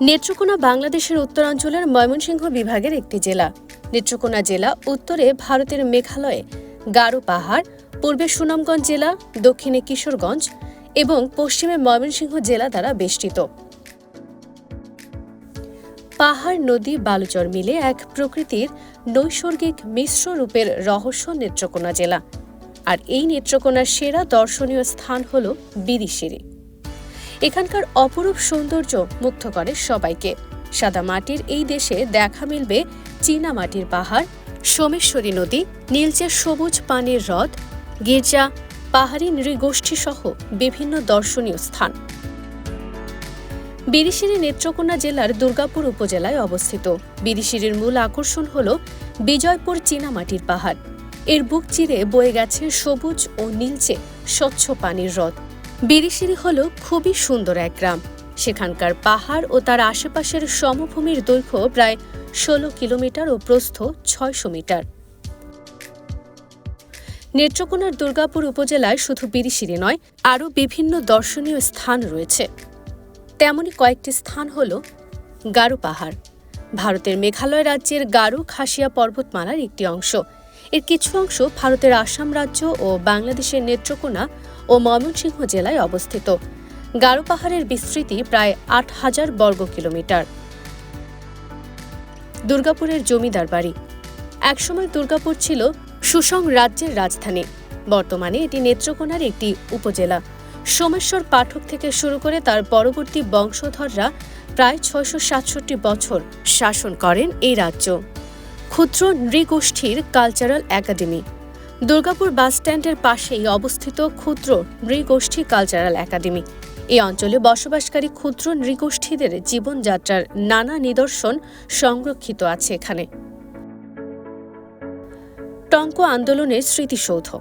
নেত্রকোনা বাংলাদেশের উত্তরাঞ্চলের ময়মনসিংহ বিভাগের একটি জেলা। নেত্রকোনা জেলা উত্তরে ভারতের মেঘালয়ে গারো পাহাড়, পূর্বে সুনামগঞ্জ জেলা, দক্ষিণে কিশোরগঞ্জ এবং পশ্চিমে ময়মনসিংহ জেলা দ্বারা বেষ্টিত। পাহাড়, নদী, বালুচর মিলে এক প্রকৃতির নৈসর্গিক মিশ্র রূপের রহস্য নেত্রকোনা জেলা। আর এই নেত্রকোনার সেরা দর্শনীয় স্থান হল বিরিশিরি এখানকার অপরূপ সৌন্দর্য মুগ্ধ করে সবাইকে। সাদা মাটির এই দেশে দেখা মিলবে চীনা মাটির পাহাড়, সোমেশ্বরী নদী, নীলচে সবুজ পানির হ্রদ, গির্জা, পাহাড়ি নৃগোষ্ঠী সহ বিভিন্ন দর্শনীয় স্থান। বিরিশিরি নেত্রকোনা জেলার দুর্গাপুর উপজেলায় অবস্থিত। বিরিশিরির মূল আকর্ষণ হল বিজয়পুর চীনামাটির পাহাড়। এর বুক চিরে বয়ে গেছে সবুজ ও নীলচে স্বচ্ছ পানির হ্রদ। বিরিশিরি হল খুবই সুন্দর এক গ্রাম। সেখানকার পাহাড় ও তার আশেপাশের সমভূমির দৈর্ঘ্য প্রায় ষোলো কিলোমিটার ও প্রস্থ ছয়শো মিটার। নেত্রকোনার দুর্গাপুর উপজেলায় শুধু বিরিশিরি নয়, আরও বিভিন্ন দর্শনীয় স্থান রয়েছে। তেমনই কয়েকটি স্থান হল গারো পাহাড়। ভারতের মেঘালয় রাজ্যের গারো খাসিয়া পর্বতমালার একটি অংশ। এর কিছু অংশ ভারতের আসাম রাজ্য ও বাংলাদেশের নেত্রকোনা ও ময়মনসিংহ জেলায় অবস্থিত। গারো পাহাড়ের বিস্তৃতি প্রায় আট হাজার বর্গ কিলোমিটার। দুর্গাপুরের জমিদার বাড়ি। একসময় দুর্গাপুর ছিল সুসং রাজ্যের রাজধানী। বর্তমানে এটি নেত্রকোনার একটি উপজেলা। সোমেশ্বর পাঠক থেকে শুরু করে তার পরবর্তী বংশধররা প্রায় ছয়শো সাতষট্টি বছর শাসন করেন এই রাজ্য। ক্ষুদ্র নৃগোষ্ঠীর কালচারাল একাডেমি। দুর্গাপুর বাসস্ট্যান্ডের পাশেই অবস্থিত ক্ষুদ্র নৃগোষ্ঠী কালচারাল একাডেমি। এই অঞ্চলে বসবাসকারী ক্ষুদ্র নৃগোষ্ঠীদের জীবনযাত্রার নানা নিদর্শন সংরক্ষিত আছে এখানে। টঙ্ক আন্দোলনের স্মৃতিসৌধ।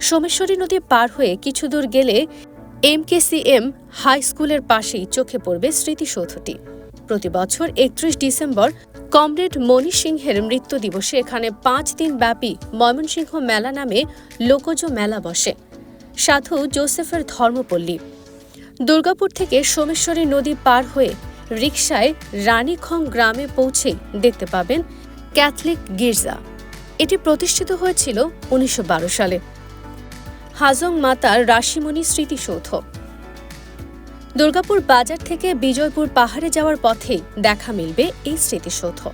সোমেশ্বরী নদী পার হয়ে কিছু দূর গেলে এমকেসিএম হাই স্কুলের পাশেই চোখে পড়বে স্মৃতিসৌধটি। প্রতি বছর একত্রিশ ডিসেম্বর কমরেড মণি সিংহের মৃত্যু দিবসে এখানে পাঁচ দিন ব্যাপী ময়মনসিংহ মেলা নামে লোকজ মেলা বসে। সাধু জোসেফের ধর্মপল্লী। দুর্গাপুর থেকে সোমেশ্বরী নদী পার হয়ে রিকশায় রানীখং গ্রামে পৌঁছেই দেখতে পাবেন ক্যাথলিক গির্জা। এটি প্রতিষ্ঠিত হয়েছিল উনিশশো বারো সালে। হাজং মাতার রাশিমণি স্মৃতিসৌধ। দুর্গাপুর বাজার থেকে বিজয়পুর পাহাড়ে যাওয়ার পথেই দেখা মিলবে এই স্মৃতিসৌধ।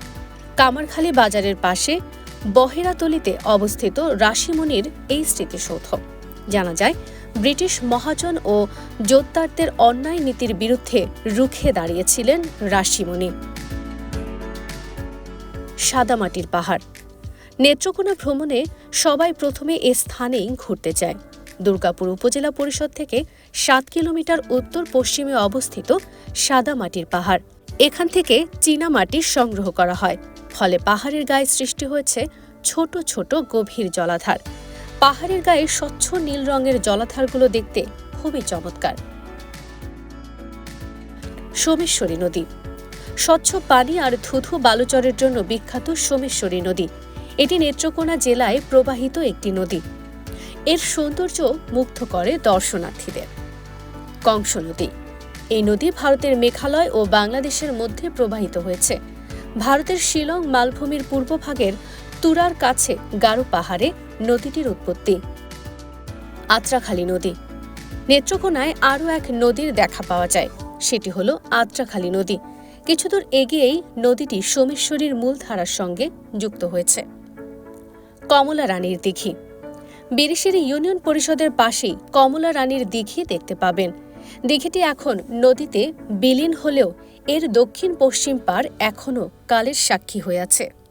কামারখালী বাজারের পাশে বহেরাতলিতে অবস্থিত রাশিমণির এই স্মৃতিসৌধ। জানা যায়, ব্রিটিশ মহাজন ও জোত্তারদের অন্যায় নীতির বিরুদ্ধে রুখে দাঁড়িয়েছিলেন রাশিমণি। সাদামাটির পাহাড়। নেত্রকোনা ভ্রমণে সবাই প্রথমে এ স্থানেই ঘুরতে যায়। দুর্গাপুর উপজেলা পরিষদ থেকে সাত কিলোমিটার উত্তর পশ্চিমে অবস্থিত সাদামাটির পাহাড়। এখান থেকে চীনা মাটির সংগ্রহ করা হয়। ফলে পাহাড়ের গায়ে সৃষ্টি হয়েছে ছোট ছোট গভীর জলাধার। পাহাড়ের গায়ে স্বচ্ছ নীল রঙের জলাধারগুলো দেখতে খুবই চমৎকার। সোমেশ্বরী নদী। স্বচ্ছ পানি আর থুথু বালুচরের জন্য বিখ্যাত সোমেশ্বরী নদী। এটি নেত্রকোনা জেলায় প্রবাহিত একটি নদী। এর সৌন্দর্য মুগ্ধ করে দর্শনার্থীদের। কংস নদী। এই নদী ভারতের মেঘালয় ও বাংলাদেশের মধ্যে প্রবাহিত হয়েছে। ভারতের শিলং মালভূমির পূর্বভাগের তুরার কাছে গারো পাহাড়ে নদীটির উৎপত্তি। আত্রাখালী নদী। নেত্রকোনায় আরও এক নদীর দেখা পাওয়া যায়। সেটি হল আত্রাখালী নদী। কিছুদূর এগিয়েই নদীটি সোমেশ্বরীর মূল ধারার সঙ্গে যুক্ত হয়েছে। কমলা রানীর দিঘি। বিরিশিরি ইউনিয়ন পরিষদের পাশেই কমলা রানীর দিঘি দেখতে পাবেন। দিঘিটি এখন নদীতে বিলীন হলেও এর দক্ষিণ পশ্চিম পার এখনও কালের সাক্ষী হয়ে আছে।